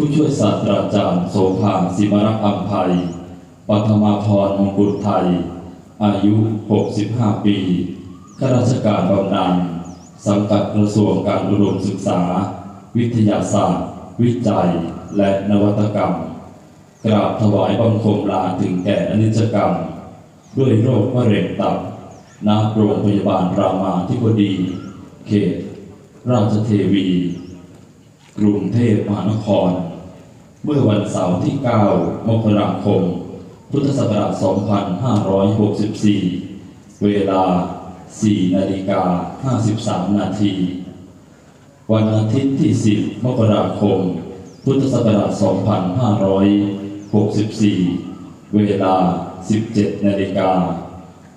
ผู้ช่วยศาสตราจารย์โสภาสิมรักอัมภัยปัทมาพรมงกุฎไทย อายุ 65 ปีข้าราชการบำนาญสังกัดกระทรวงการอุดมศึกษา วิทยาศาสตร์ วิจัย และนวัตกรรม กราบถวายบังคมลาถึงแก่อนิจกรรม ด้วยโรคมะเร็งตับณโรงพยาบาลรามาธิบดี เขต ราชเทวี กรุงเทพมหานคร เมื่อวันเสาร์ที่ 9 มกราคม พุทธศักราช 2564 เวลา 4 นาฬิกา 53 นาที วันอาทิตย์ที่ 10 มกราคม พุทธศักราช 2564 เวลา 17 นาฬิกา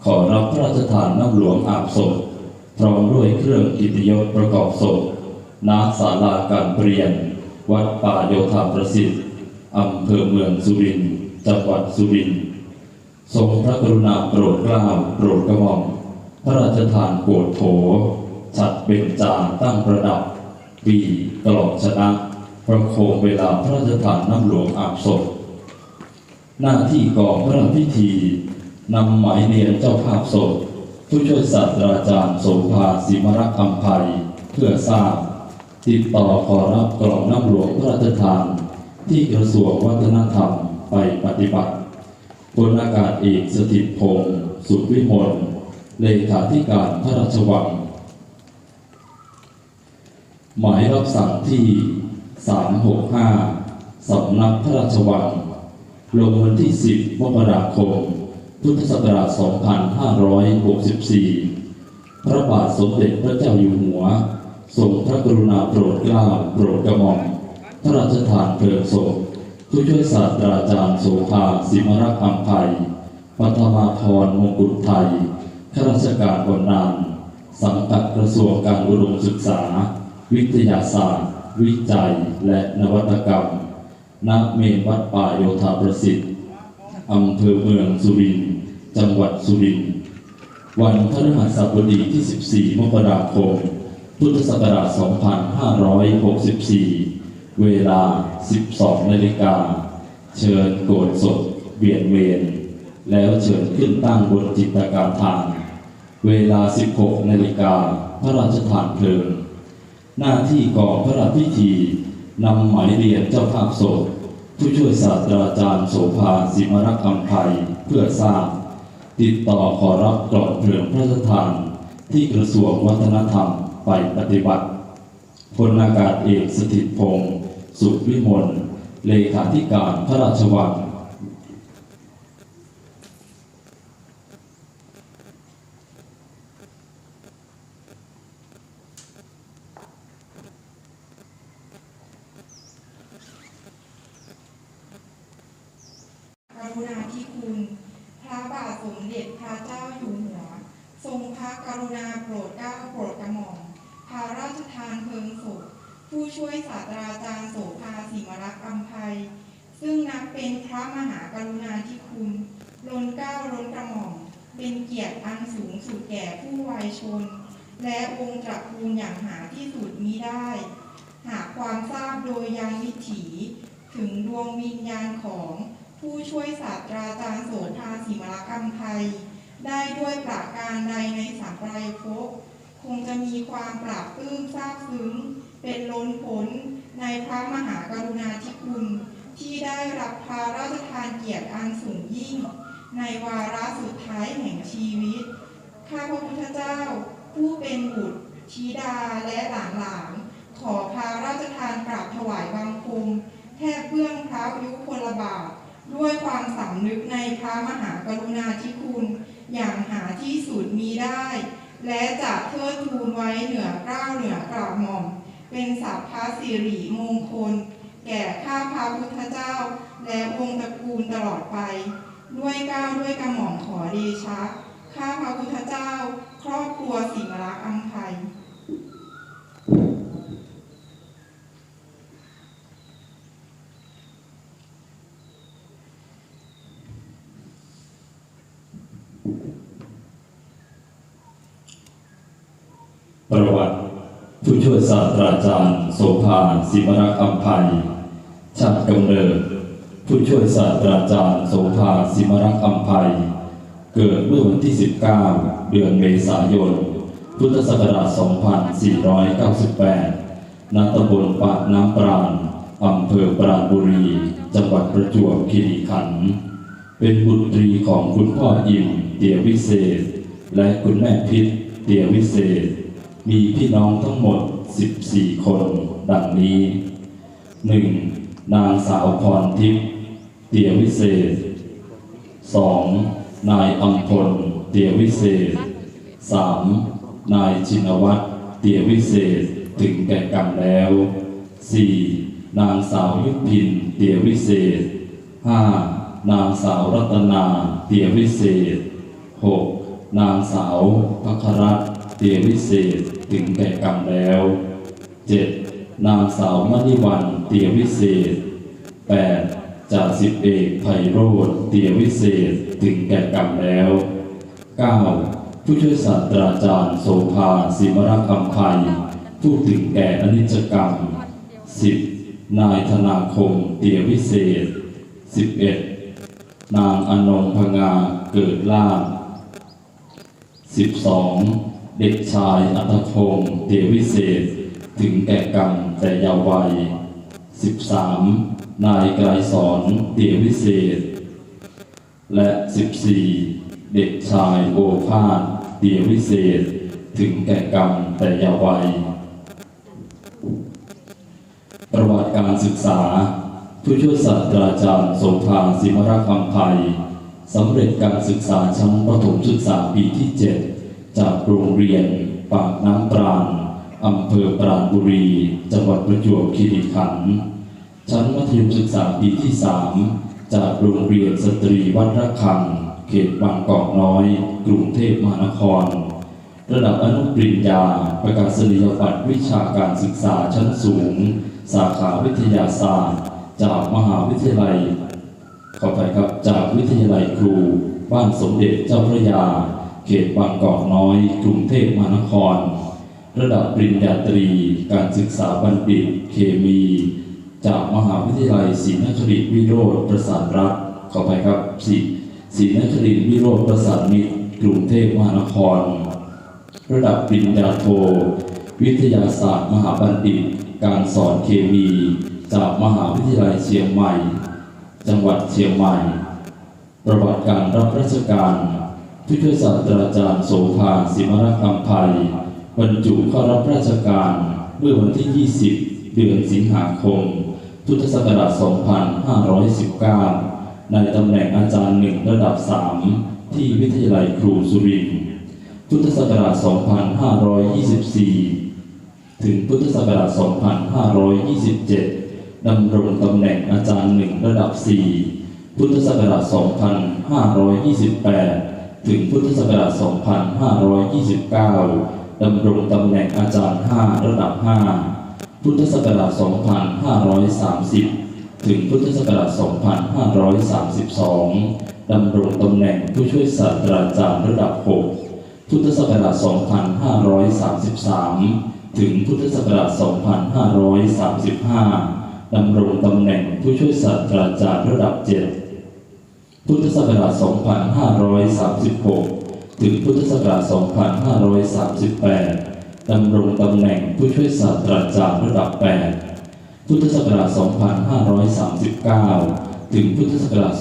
ขอรับพระราชทานน้ำหลวงอาบศพพร้อมด้วยเครื่องกิตยศประกอบศพณศาลาการเปลี่ยน วัดป่าโยธาประสิทธิ์อำเภอเมืองสุรินทร์จังหวัดสุรินทร์ทรงพระกรุณาโปรดเกล้าโปรดกระหม่อมพระราชทานโกรธโถฉัดเบญจาตั้งประดับปีกลองชนะประโคมเวลาพระราชทานน้ำหลวงอาบศพหน้าที่กองพระราชพิธีนำหมายเรียนเจ้าภาพศพผู้ช่วยศาสตราจารย์โสภาสิมรักอัมภัยเพื่อทราบ ติดต่อขอรับกล่องน้ำหลวงพระราชทาน ที่กระทรวงวัฒนธรรมไปปฏิบัติพลอากาศเอกสถิตพงศ์สุขวิมลเลขาธิการพระราชวัง หมายรับสั่งที่ 365 สำนักพระราชวัง ลงวันที่ 10 มกราคม พุทธศักราช 2564 พระบาทสมเด็จพระเจ้าอยู่หัว ทรงพระกรุณาโปรดเกล้าโปรดกระหม่อมพระราชทานเพลิงศพผู้ช่วยศาสตราจารย์โสภาสิมรักอัมภัยปัทมาพรมงกุฎไทยข้าราชการบำนาญสังกัดกระทรวงการอุดมศึกษา วิทยาศาสตร์ วิจัยและนวัตกรรมณเมนวัดป่าโยธาประสิทธิ์อำเภอเมืองสุรินทร์จังหวัดสุรินทร์วันพฤหัสบดีที่ 14 มกราคม พุทธศักราช 2564 เวลา 12 นาฬิกา เชิญโกรธศพเบียนเวรแล้วเชิญขึ้นตั้งบนจิตกรรมทาน เวลา 16 นาฬิกา พระราชทานเพลิง หน้าที่ก่อพระราชพิธีนำหมายเรียนเจ้าภาพศพผู้ช่วยศาสตราจารย์โสภาสิมรักคำภัยเพื่อทราบ ติดต่อขอรับกล่องเพลิงพระราชทาน ที่กระทรวงวัฒนธรรม ไปปฏิบัติพลอากาศเอกสถิตพงศ์สุขวิมลเลขาธิการพระราชวังรุณาธิคุณ พระบาทสมเด็จพระเจ้าอยู่หัว ทรงพระกรุณาโปรดเกล้าโปรดกระหม่อมพระราชทานเพลิงศพผู้ช่วยศาสตราจารย์โสภาสิมรักษ์อัมภัย ซึ่งนับเป็นพระมหากรุณาธิคุณล้นเกล้าล้นกระหม่อม เป็นเกียรติอันสูงสุดแก่ผู้วัยชน และองค์ตระกูลอย่างหาที่สุดมิได้ หากความทราบโดยยังวิถีถึงดวงวิญญาณของผู้ช่วยศาสตราจารย์โสภาสิมรกรรมไทย ได้ด้วยประการใดในสัมปรายภพคงจะมีความปราบปลื้มซาบซึ้ง เป็นล้นพ้นในพระมหากรุณาธิคุณ ที่ได้รับพระราชทานเกียรติอันสูงยิ่ง ในวาระสุดท้ายแห่งชีวิต ข้าพระพุทธเจ้า ผู้เป็นบุตรธิดาและหลานหลานๆขอพระราชทานกราบถวายบังคมแทบเบื้องพระยุคลบาท ด้วยความสำนึกในพระมหากรุณาธิคุณ อย่างหาที่สุดมีได้ และจะเทิดทูนไว้เหนือเกล้าเหนือกราบหม่อม เป็นสัพพะสิริมงคล แก่ข้าพระพุทธเจ้า และวงศ์ตระกูลตลอดไป ด้วยเกล้าวด้วยกระหม่อมขอเดชะข้าพระพุทธเจ้า ครอบครัวสิมรักอัมภัยประวัติผู้ช่วยศาสตราจารย์โสภาสิมรักอัมภัย ชาติกำเนิด ผู้ช่วยศาสตราจารย์โสภาสิมรักอัมภัย เกิดเมื่อวันที่ 19 เดือนเมษายน พุทธศักราช 2498 ณ ตำบลปากน้ำปราณ อำเภอปราณบุรี จังหวัดประจวบคีรีขันธ์ เป็นบุตรีของคุณพ่ออิ่มเตียวิเศษ และคุณแม่พิษเตียวิเศษ มีพี่น้องทั้งหมด 14 คน ดังนี้ 1. นางสาวพรทิพย์เตียวิเศษ 2. นายอัมพลเตียวิเศษ 3. นายชินวัตรเตียวิเศษถึงแก่กรรมแล้ว 4. นางสาวยุพินเตียวิเศษ 5. นางสาวรัตนาเตียวิเศษ 6. นางสาวพัครัตเตียวิเศษถึงแก่กรรมแล้ว 7. นางสาวมณีวันเตียวิเศษ 8. จ่าสิบเอกไพโรธเตียวิเศษถึงแก่กรรมแล้ว 9. ผู้ช่วยศาสตราจารย์โสภาสิมรักคำไพผู้ถึงแก่อนิจกรรม 10. นายธนาคมเตียวิเศษ 11. นางอนงพงาเกิดลาภ 12. เด็กชายอัตพงศ์เตียวิเศษ ถึงแก่กรรมแต่ยาววัย 13. นายไกรสอนเตียวิเศษ และ 14. เด็กชายโอภาสเตียวิเศษ ถึงแก่กรรมแต่ยาวัย ประวัติการศึกษา ผู้ช่วยศาสตราจารย์โสภาสิมรักคำไพสำเร็จการศึกษาชั้นประถมศึกษาปีที่ 7 จากโรงเรียนปากน้ำปราณอำเภอปราณบุรี จังหวัดประจวบคีรีขันธ์ ชั้นมัธยมศึกษาปีที่ 3 จากโรงเรียนสตรีวัดระฆัง เขตบางกอกน้อย กรุงเทพมหานคร ระดับอนุปริญญา ประกาศนียบัตรวิชาการศึกษาชั้นสูง สาขาวิทยาศาสตร์ จากมหาวิทยาลัย ขอไปครับจากวิทยาลัยครู บ้านสมเด็จเจ้าพระยา เขตบางกอกน้อย กรุงเทพมหานคร ระดับปริญญาตรี การศึกษาบัณฑิต เคมี จากมหาวิทยาลัยศรีนครินทร์วิโรธประสานรัฐขอไปครับศรีศรีนครินทร์วิโรธประสานมิตรกรุงเทพมหานคร ระดับปริญญาโท วิทยาศาสตร์ มหาบัณฑิต การสอนเคมี จากมหาวิทยาลัยเชียงใหม่ จังหวัดเชียงใหม่ ประวัติการรับราชการผู้ช่วยศาสตราจารย์โสภาสิมรักคำไพบรรจุเข้ารับราชการเมื่อวันที่ 20 เดือนสิงหาคม พุทธศักราช 2519 ในตำแหน่งอาจารย์หนึ่งระดับ 3 ที่วิทยาลัยครูสุรินทร์ พุทธศักราช 2524 ถึงพุทธศักราช 2527 ดำรงตำแหน่งอาจารย์หนึ่งระดับ 4 พุทธศักราช 2528 ถึงพุทธศักราช 2529 ดำรงตำแหน่งอาจารย์ 5 ระดับ 5 พุทธศักราช 2530 ถึงพุทธศักราช 2532 ดำรงตำแหน่งผู้ช่วยศาสตราจารย์ระดับ 6 พุทธศักราช 2533 ถึงพุทธศักราช 2535 ดำรงตำแหน่งผู้ช่วยศาสตราจารย์ระดับ 7 พุทธศักราช 2536 ถึงพุทธศักราช 2538 ดำรงตำแหน่งผู้ช่วยศาสตราจารย์ระดับ 8 พุทธศักราช 2539 ถึงพุทธศักราช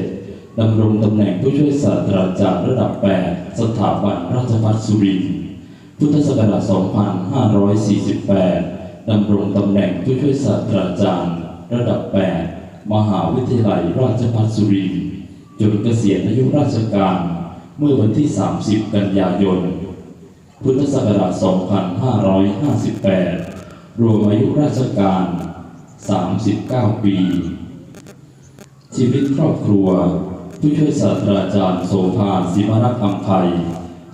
2547 ดำรงตำแหน่งผู้ช่วยศาสตราจารย์ระดับ 8 สถาบันราชภัฏสุรินทร์ พุทธศักราช 2548 ดำรงตำแหน่งผู้ช่วยศาสตราจารย์ระดับ 8 มหาวิทยาลัยราชภัฏสุรินทร์จนเกษียณอายุราชการเมื่อวันที่ 30 กันยายน พุทธศักราช 2558 รวมอายุราชการ 39 ปี ชีวิตครอบครัว ผู้ช่วยศาสตราจารย์โสภาสิมรักษ์อัมภัย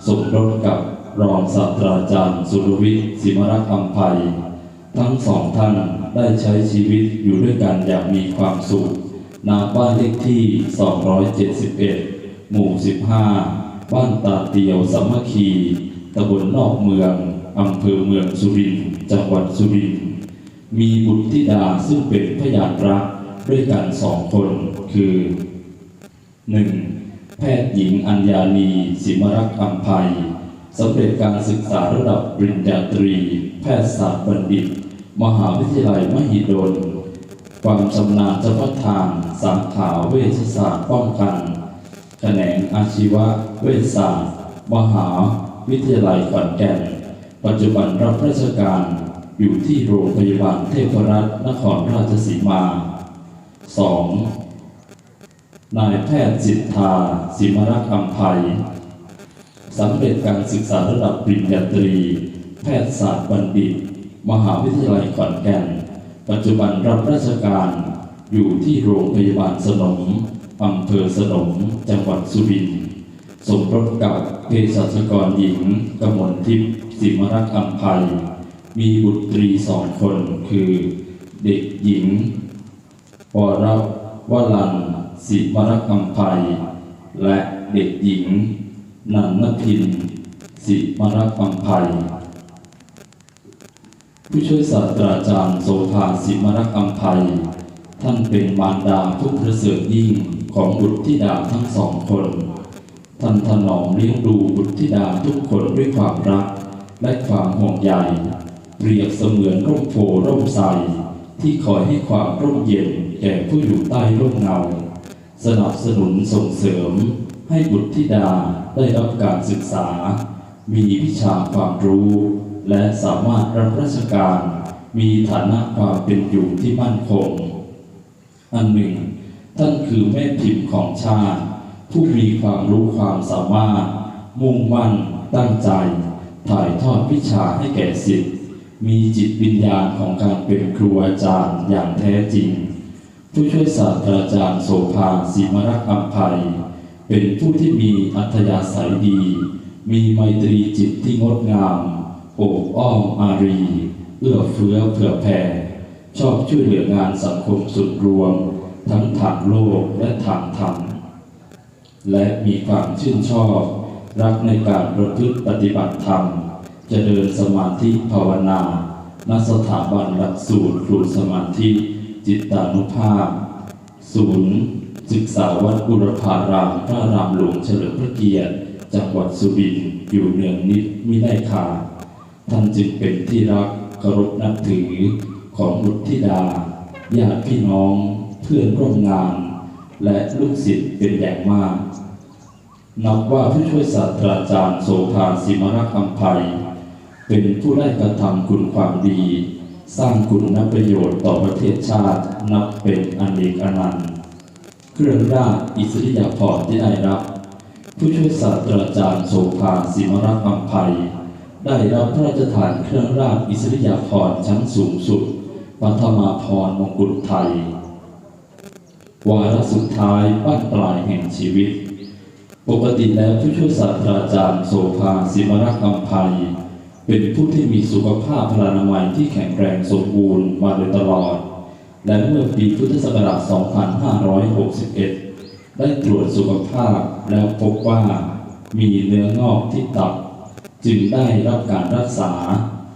สมรสกับรองศาสตราจารย์สุรวิทย์สิมรักษ์อัมภัย ทั้งสองท่านได้ใช้ชีวิตอยู่ด้วยกันอย่างมีความสุขณบ้านเลขที่ 271 หมู่ 15 บ้านตาเตียวสามัคคี ตำบลนอกเมืองอำเภอเมืองสุรินทร์จังหวัดสุรินทร์มีบุตรธิดาซึ่งเป็นพยานรักด้วยกันสองคนคือ 1. แพทย์หญิงอัญญาลีสิมรักษ์อัมภัยสำเร็จการศึกษาระดับปริญญาตรี แพทยศาสตร์บัณฑิต มหาวิทยาลัยมหิดล ความชำนาญเฉพาะทาง สาขาเวชศาสตร์ป้องกัน แขนงอาชีวเวชศาสตร์ มหา วิทยาลัยขอนแก่น ปัจจุบันรับราชการอยู่ที่โรงพยาบาลเทพรัตน์นครราชสีมา 2. นายแพทย์สิทธาสิมรักษ์อัมภัยสำเร็จการศึกษาระดับปริญญาตรี แพทยศาสตร์บัณฑิต มหาวิทยาลัยขอนแก่น ปัจจุบันรับราชการอยู่ที่โรงพยาบาลสนมอำเภอสนม จังหวัดสุรินทร์ สมรสกับเภสัชกรหญิงกมลทิพย์สิมรักษ์อัมภัย มีบุตรีสองคน คือเด็กหญิงวรวลันศิวรกำไพและเด็กหญิง นันนพินศิวรกำไพผู้ช่วยศาสตราจารย์โสภาศิวรกำไพท่านเป็นมารดาผู้ประเสริฐยิ่งของบุตรธิดาทั้งสองคน ท่านถนอมเลี้ยงดูบุตรธิดาทุกคนด้วยความรัก และความห่วงใยเปรียบเสมือนร่มโพร่มใสที่คอยให้ความร่มเย็นแก่ผู้อยู่ใต้ร่มเงา สนับสนุนส่งเสริม ให้บุตรธิดาได้รับการศึกษา มีวิชาความรู้ และสามารถรับราชการ มีฐานะความเป็นอยู่ที่มั่นคง อันหนึ่ง ท่านคือแม่พิมพ์ของชาติ ผู้มีความรู้ความสามารถ มุ่งมั่น ตั้งใจ ถ่ายทอดวิชาให้แก่ศิษย์มีจิตวิญญาณของการเป็นครูอาจารย์อย่างแท้จริง ผู้ช่วยศาสตราจารย์โสภาศิมรักษ์อัมภัย เป็นผู้ที่มีอัธยาศัยดี มีไมตรีจิตที่งดงาม โอบอ้อมอารี เอื้อเฟื้อเผื่อแผ่ ชอบช่วยเหลืองานสังคมสุดรวม ทั้งทางโลกและทางธรรม และมีความชื่นชอบ รักในการประพฤติปฏิบัติธรรมเจริญสมาธิภาวนาณสถาบันหลักสูตรครูสมาธิจิตตานุภาพ ศูนย์ศึกษาวัดบุรพารามพระรามหลวงเฉลิมพระเกียรติจังหวัดสุรินทร์อยู่เนืองนิดมิได้ขาดท่านจึงเป็นที่รักเคารพนับถือของบุตรธิดาญาติพี่น้องเพื่อนร่วมงาน และลูกศิษย์เป็นอย่างมาก นับว่าผู้ช่วยศาสตราจารย์โสภาสิมรักษ์อัมภัย เป็นผู้ได้กระทำคุณความดี สร้างคุณนประโยชน์ต่อประเทศชาตินับเป็นอเนกอนันต์ เครื่องราชอิสริยาภรณ์ที่ได้รับผู้ช่วยศาสตราจารย์โสภาสิมรักษ์อัมภัย ได้รับพระราชทานเครื่องราชอิสริยาภรณ์ชั้นสูงสุดปัทมาพรมงกุฎไทย วาระสุดท้ายบ้านปลายแห่งชีวิต ปกติแล้วผู้ช่วยศาสตราจารย์โสภาสิมรักษ์อัมภัย เป็นผู้ที่มีสุขภาพพลานามัยที่แข็งแรงสมบูรณ์มาโดยตลอด และเมื่อปีพุทธศักราช 2561 ได้ตรวจสุขภาพแล้วพบว่ามีเนื้องอกที่ตับ จึงได้รับการรักษา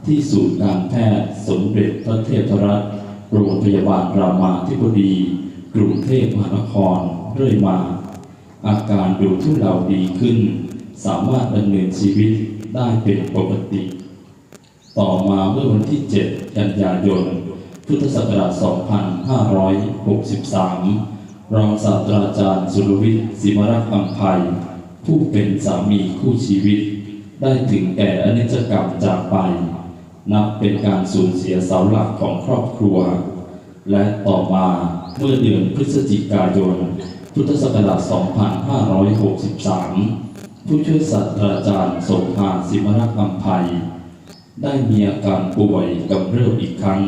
ที่ศูนย์การแพทย์สมเด็จพระเทพรัตน์โรงพยาบาลรามาธิบดี กรุงเทพมหานครเรื่อยมา อาการดูทุเลาดีขึ้น สามารถดำเนินชีวิตได้เป็นปกติ ต่อมาเมื่อวันที่ 7 กันยายน พุทธศักราช 2563 รองศาสตราจารย์สุรวิทย์สิมรักษ์อัมภัย ผู้เป็นสามีคู่ชีวิต ได้ถึงแก่อนิจกรรมจากไป นับเป็นการสูญเสียเสาหลักของครอบครัว และต่อมา เมื่อเดือนพฤศจิกายน พุทธศักราช 2563 ผู้ช่วยศาสตราจารย์โสภาสิมรักษ์อัมภัย ได้มีอาการป่วยกำเริบอีกครั้ง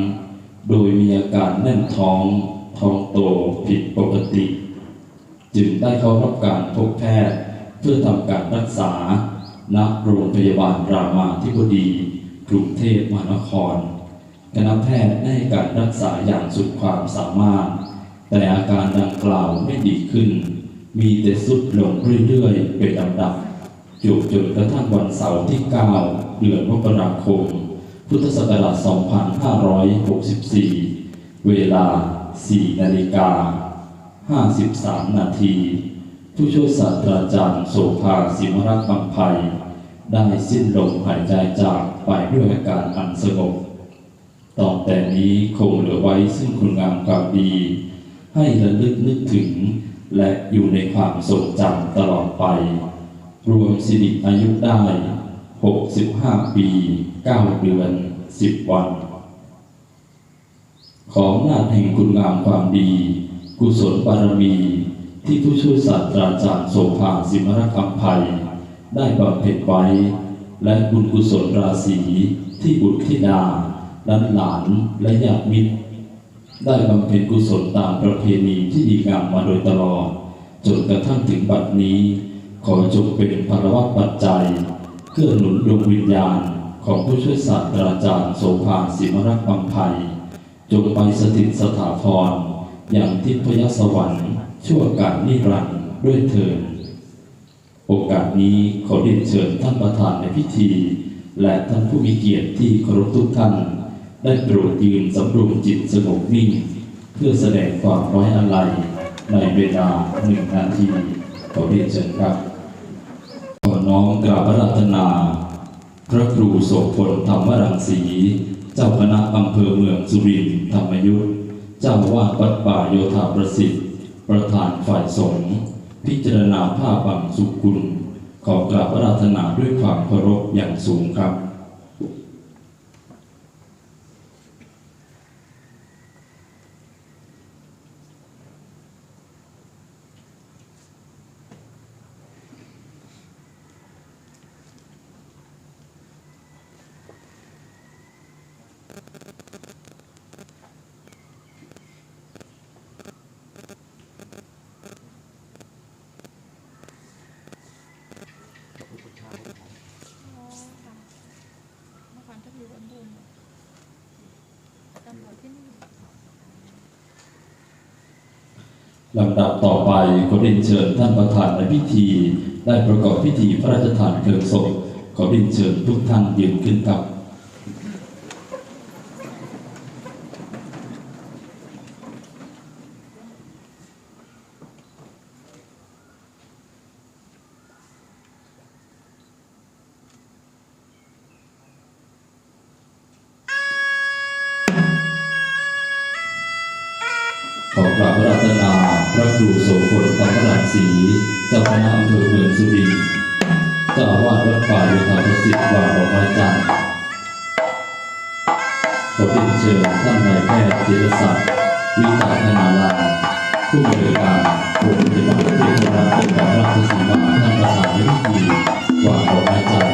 โดยมีอาการแน่นท้อง ท้องโตผิดปกติ จึงได้เข้ารับการพบแพทย์เพื่อทำการรักษา ณ โรงพยาบาลรามาธิบดี กรุงเทพมหานครคณะแพทย์ได้การรักษาอย่างสุดความสามารถ แต่อาการดังกล่าวไม่ดีขึ้น มีแต่สุดลงเรื่อยๆเป็นลำดับจบจนกระทั่งวันเสาร์ที่ 9 เดือนมกราคม พุทธศักราช 2564 เวลา 4 นาฬิกา 53 นาที ผู้ช่วยศาสตราจารย์โสภาสิมรักษ์บำไพได้สิ้นลมหายใจจากไปด้วยอาการอันสงบต่อแต่นี้คงเหลือไว้ซึ่งคุณงามความดี ให้ระลึกนึกถึง และอยู่ในความทรงจำตลอดไป รวมสิริอายุได้ 65 ปี 9 เดือน 10 วัน ของนาจแห่งคุณงามความดี กุศลบารมี ที่ผู้ช่วยศาสตราจารย์โสภาสิมรคำภัย ได้บำเพ็ญไว้ และบุญกุศลราศีที่บุตรธิดาและหลานและญาติมิตร ได้บำเพ็ญกุศลตามประเพณีที่ดีงามมาโดยตลอด จนกระทั่งถึงบัดนี้ ขอจงเป็นภารวัตปัจจัยเพื่อหนุนดวงวิญญาณของผู้ช่วยศาสตราจารย์โสภาสิมรักษ์บำไพจงไปสถิตสถาพร อย่างทิพยสวรรค์ ชั่วการนิรันดร์ด้วยเถิดโอกาสนี้ขอเรียนเชิญท่านประธานในพิธี และท่านผู้มีเกียรติที่เคารพทุกท่าน ได้โปรดยืนสำรวมจิตสงบนิ่ง เพื่อแสดงความไว้อาลัยในเวลาหนึ่งนาทีขอเรียนเชิญครับ ขอน้อมกราบราธนา พระครูโสพลธรรมรังสี เจ้าคณะอำเภอเมืองสุรินทร์ธรรมยุทธเจ้าวาดวัดป่าโยธาประสิทธิ์ ประธานฝ่ายสงฆ์พิจารณาภาพบังสุกุล ขอกราบราธนาด้วยความเคารพอย่างสูงครับ อ๋อค่ะเมื่อก่อนถ้าอยู่บนบนตำรวจที่นี่ ลำดับต่อไปขอเรียนเชิญท่านประธานในพิธี ได้ประกอบพิธีพระราชทานเพลิงศพขอเรียนเชิญทุกท่านยืนขึ้นครับ ขอเรียนเชิญท่านนายแพทย์จิรศักดิ์วิจารณาลาผู้บริการโรงพยาบาลเทพรัตน์จังหวัดราชสีมาท่านประธานในพิธีวางดอกไม้จันทร์